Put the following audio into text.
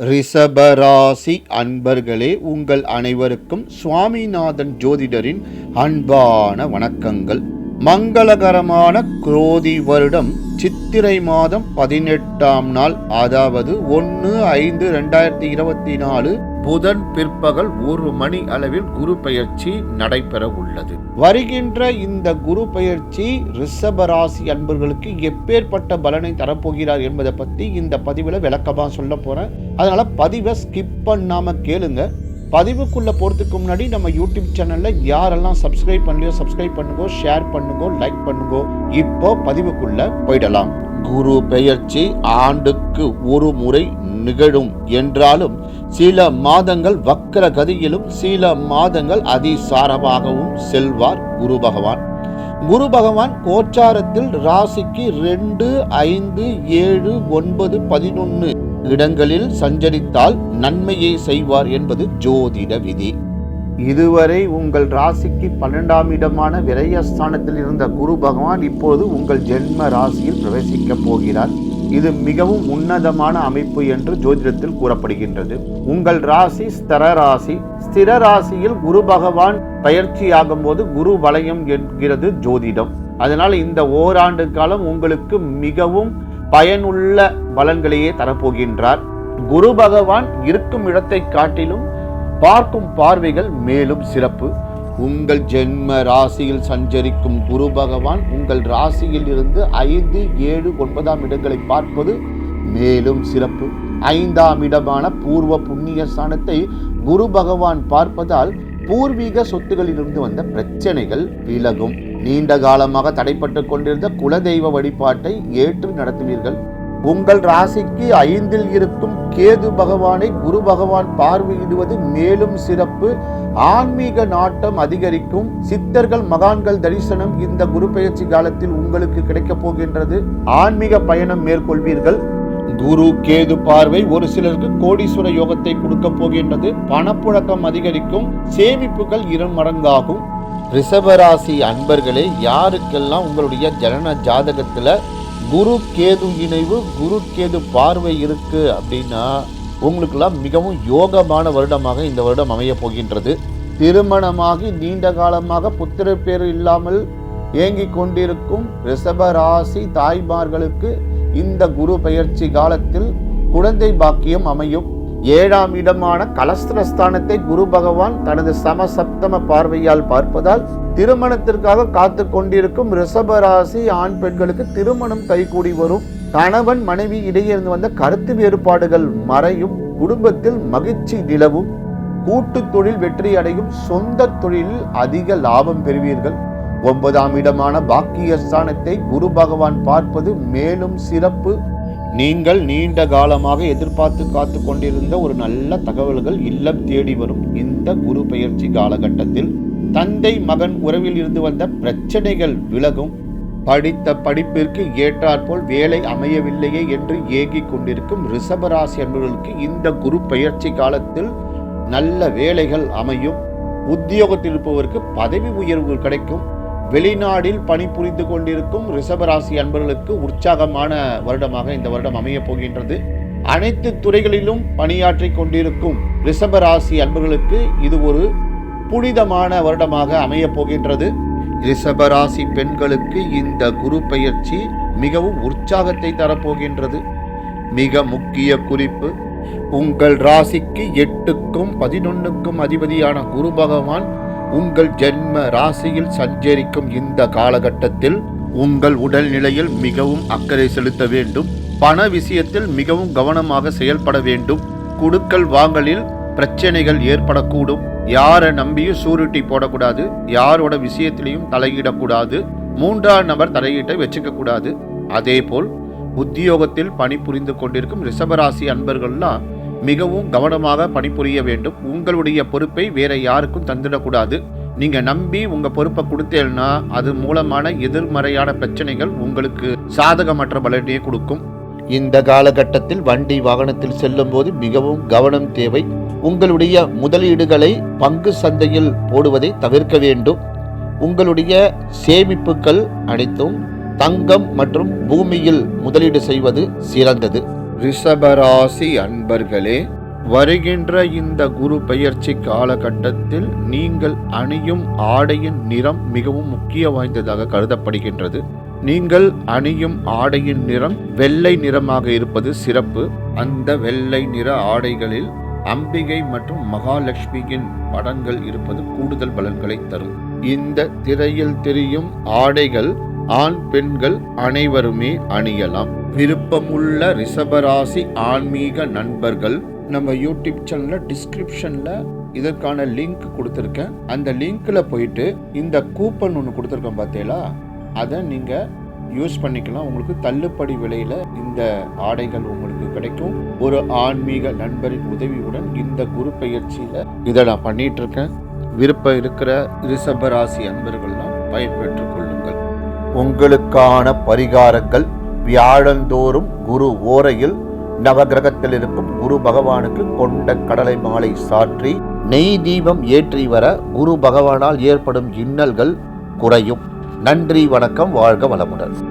ரிஷபராசி அன்பர்களே உங்கள் அனைவருக்கும் சுவாமிநாதன் ஜோதிடரின் அன்பான வணக்கங்கள். மங்களகரமான குரோதி வருடம் சித்திரை மாதம் பதினெட்டாம் நாள் அதாவது ஒன்று ஐந்து ரெண்டாயிரத்தி இருபத்தி நாலு புதன் பிற்பகல் ஒரு மணி அளவில் குரு பெயர்ச்சி நடைபெற உள்ளது. வருகின்ற இந்த குரு பெயர்ச்சி ரிஷபராசி அன்பர்களுக்கு எப்பேற்பட்ட பலனை தரப்போகிறார் என்பதை பற்றி இந்த பதிவில் விளக்கமாக சொல்ல போகிறேன் அதனால பதிவை ஸ்கிப் பண்ணாமல் கேளுங்க. பதிவுக்குள்ளே போகிறதுக்கு முன்னாடி நம்ம யூடியூப் சேனலில் யாரெல்லாம் சப்ஸ்கிரைப் பண்ணலையோ சப்ஸ்கிரைப் பண்ணுங்கோ ஷேர் பண்ணுங்கோ லைக் பண்ணுங்கோ இப்போ பதிவுக்குள்ளே போயிடலாம். குரு பெயர்ச்சி ஆண்டுக்கு ஒரு முறை நிகழும் என்றாலும் சில மாதங்கள் வக்கர கதியிலும் சில மாதங்கள் அதிசாரமாகவும் செல்வார் குரு பகவான். குரு பகவான் கோச்சாரத்தில் ராசிக்கு ரெண்டு ஐந்து ஏழு ஒன்பது பதினொன்று இடங்களில் சஞ்சரித்தால் நன்மையை செய்வார் என்பது ஜோதிட விதி. இதுவரை உங்கள் ராசிக்கு பன்னெண்டாம் இடமான விரயஸ்தானத்தில் இருந்த குரு பகவான் இப்போது உங்கள் ஜென்ம ராசியில் பிரவேசிக்கப் போகிறார். இது மிகவும் உன்னதமான அமைப்பு என்று ஜோதிடத்தில் கூறப்படுகின்றது. உங்கள் ராசி ஸ்திர ராசி ஸ்திர ராசியில் குரு பகவான் பயிற்சியாகும் போது குரு வலயம் என்கிறது ஜோதிடம். அதனால் இந்த ஓராண்டு காலம் உங்களுக்கு மிகவும் பயனுள்ள பலன்களையே தரப்போகின்றார். குரு பகவான் இருக்கும் இடத்தை காட்டிலும் பார்க்கும் பார்வைகள் மேலும் சிறப்பு. உங்கள் ஜென்ம ராசியில் சஞ்சரிக்கும் குரு பகவான் உங்கள் ராசியில் இருந்து ஐந்து ஏழு ஒன்பதாம் இடங்களை பார்ப்பது மேலும் சிறப்பு. ஐந்தாம் இடமான பூர்வ புண்ணிய ஸ்தானத்தை குரு பகவான் பார்ப்பதால் பூர்வீக சொத்துகளிலிருந்து வந்த பிரச்சனைகள் விலகும். நீண்ட காலமாக தடைப்பட்டு கொண்டிருந்த குலதெய்வ வழிபாட்டை ஏற்று நடத்துவீர்கள் உங்கள் ராசிக்கு ஐந்தில் இருக்கும் கேது பகவானை குரு பகவான் பார்வையிடுவது மேலும் சிறப்பு. ஆன்மீக நாட்டம் அதிகரிக்கும். சித்தர்கள் மகான்கள் தரிசனம் இந்த குரு பயிற்சி காலத்தில் உங்களுக்கு கிடைக்கப் போகின்றது. ஆன்மீக பயணம் மேற்கொள்வீர்கள். குரு கேது பார்வை ஒரு சிலருக்கு கோடீஸ்வர யோகத்தை கொடுக்க போகின்றது. பணப்புழக்கம் அதிகரிக்கும். சேமிப்புகள் இரு மடங்காகும். ரிஷபராசி அன்பர்களே யாருக்கெல்லாம் உங்களுடைய ஜனன ஜாதகத்துல குரு கேது இணைவு குரு கேது பார்வை இருக்குது அப்படின்னா உங்களுக்கெல்லாம் மிகவும் யோகமான வருடமாக இந்த வருடம் அமைய போகின்றது. திருமணமாகி நீண்ட காலமாக புத்திர பேர் இல்லாமல் ஏங்கிக் கொண்டிருக்கும் ரிஷபராசி தாய்மார்களுக்கு இந்த குரு பயிற்சி காலத்தில் குழந்தை பாக்கியம் அமையும். ஏழாம் இடமான கலஸ்திரஸ்தானத்தை குரு பகவான் தனது சமசப்தம பார்வையால் பார்ப்பதால் திருமணத்திற்காக காத்து கொண்டிருக்கும் ரிஷபராசி ஆண் பெண்களுக்கு திருமணம் கைகூடி வரும். கணவன் மனைவி இடையே இருந்து வந்த கருத்து வேறுபாடுகள் மறையும். குடும்பத்தில் மகிழ்ச்சி நிலவும். கூட்டு தொழில் வெற்றி அடையும். சொந்த தொழிலில் அதிக லாபம் பெறுவீர்கள். ஒன்பதாம் இடமான பாக்கியஸ்தானத்தை குரு பகவான் பார்ப்பது மேலும் சிறப்பு. நீங்கள் நீண்ட காலமாக எதிர்பார்த்து காத்து கொண்டிருந்த ஒரு நல்ல தகவல்கள் இல்லம் தேடி வரும். இந்த குரு பயிற்சி காலகட்டத்தில் தந்தை மகன் உறவில் இருந்து வந்த பிரச்சனைகள் விலகும். படித்த படிப்பிற்கு ஏற்றாற்போல் வேலை அமையவில்லையே என்று ஏகிக் கொண்டிருக்கும் ரிஷபராசி என்பவர்களுக்கு இந்த குரு பயிற்சி காலத்தில் நல்ல வேலைகள் அமையும். உத்தியோகத்தில் இருப்பவருக்கு பதவி உயர்வு கிடைக்கும். வெளிநாடில் பணிபுரிந்து கொண்டிருக்கும் ரிஷபராசி அன்பர்களுக்கு உற்சாகமான வருடமாக இந்த வருடம் அமையப் போகின்றது. அனைத்து துறைகளிலும் பணியாற்றி கொண்டிருக்கும் ரிஷபராசி அன்பர்களுக்கு இது ஒரு புனிதமான வருடமாக அமையப் போகின்றது. ரிஷபராசி பெண்களுக்கு இந்த குரு பயிற்சி மிகவும் உற்சாகத்தை தரப்போகின்றது. மிக முக்கிய குறிப்பு உங்கள் ராசிக்கு எட்டுக்கும் பதினொன்னுக்கும் அதிபதியான குரு பகவான் உங்கள் ஜென்ம ராசியில் சஞ்சரிக்கும் இந்த காலகட்டத்தில் உங்கள் உடல்நிலையில் மிகவும் அக்கறை செலுத்த வேண்டும். பண விஷயத்தில் மிகவும் கவனமாக செயல்பட வேண்டும். குடுக்கல் வாங்கலில் பிரச்சனைகள் ஏற்படக்கூடும். யாரை நம்பியும் சூரிட்டி போடக்கூடாது. யாரோட விஷயத்திலையும் தலையிடக்கூடாது. மூன்றாம் நபர் தலையீட்டை வச்சுக்க கூடாது அதே போல் உத்தியோகத்தில் பணிபுரிந்து கொண்டிருக்கும் ரிஷபராசி அன்பர்கள்லாம் மிகவும் கவனமாக பணிபுரிய வேண்டும். உங்களுடைய பொறுப்பை வேற யாருக்கும் தந்துடக்கூடாது. நீங்க நம்பி உங்க பொறுப்பை கொடுத்தேன்னா அது மூலமான எதிர்மறையான பிரச்சனைகள் உங்களுக்கு சாதகமற்ற பலனையே கொடுக்கும். இந்த காலகட்டத்தில் வண்டி வாகனத்தில் செல்லும் போது மிகவும் கவனம் தேவை. உங்களுடைய முதலீடுகளை பங்கு சந்தையில் போடுவதை தவிர்க்க வேண்டும். உங்களுடைய சேமிப்புகள் அனைத்தும் தங்கம் மற்றும் பூமியில் முதலீடு செய்வது சிறந்தது. ரிஷபராசி அன்பர்களே வருகின்ற இந்த குரு பெயர்ச்சி காலகட்டத்தில் நீங்கள் அணியும் ஆடையின் நிறம் மிகவும் முக்கிய வாய்ந்ததாக கருதப்படுகின்றது. நீங்கள் அணியும் ஆடையின் நிறம் வெள்ளை நிறமாக இருப்பது சிறப்பு. அந்த வெள்ளை நிற ஆடைகளில் அம்பிகை மற்றும் மகாலட்சுமியின் படங்கள் இருப்பது கூடுதல் பலன்களை தரும். இந்த திரையில் தெரியும் ஆடைகள் ஆண் பெண்கள் அனைவருமே அணியலாம். விருப்பமுள்ள ரிஷபராசி ஆன்மீக நண்பர்கள் நம்ம யூடியூப் சேனல்ல டிஸ்கிரிப்ஷன்ல இதற்கான லிங்க் கொடுத்துருக்கேன். அந்த லிங்க்ல போயிட்டு இந்த கூப்பன் ஒன்று கொடுத்துருக்கோம் பார்த்தீங்களா அதை நீங்க யூஸ் பண்ணிக்கலாம். உங்களுக்கு தள்ளுபடி விலையில இந்த ஆடைகள் உங்களுக்கு கிடைக்கும். ஒரு ஆன்மீக நண்பரின் உதவியுடன் இந்த குரு பெயர்ச்சியில இதை நான் பண்ணிட்டு இருக்கேன். விருப்பம் இருக்கிற ரிஷபராசி அன்பர்கள்லாம் பயன்பெற்றுக் கொள்ளுங்கள். உங்களுக்கான பரிகாரங்கள் வியாழந்தோறும் குரு ஓரையில் நவகிரகத்தில் இருக்கும் குரு பகவானுக்கு கொண்ட கடலை மாலை சாற்றி நெய் தீபம் ஏற்றி வர குரு பகவானால் ஏற்படும் இன்னல்கள் குறையும். நன்றி வணக்கம் வாழ்க வளமுடன்.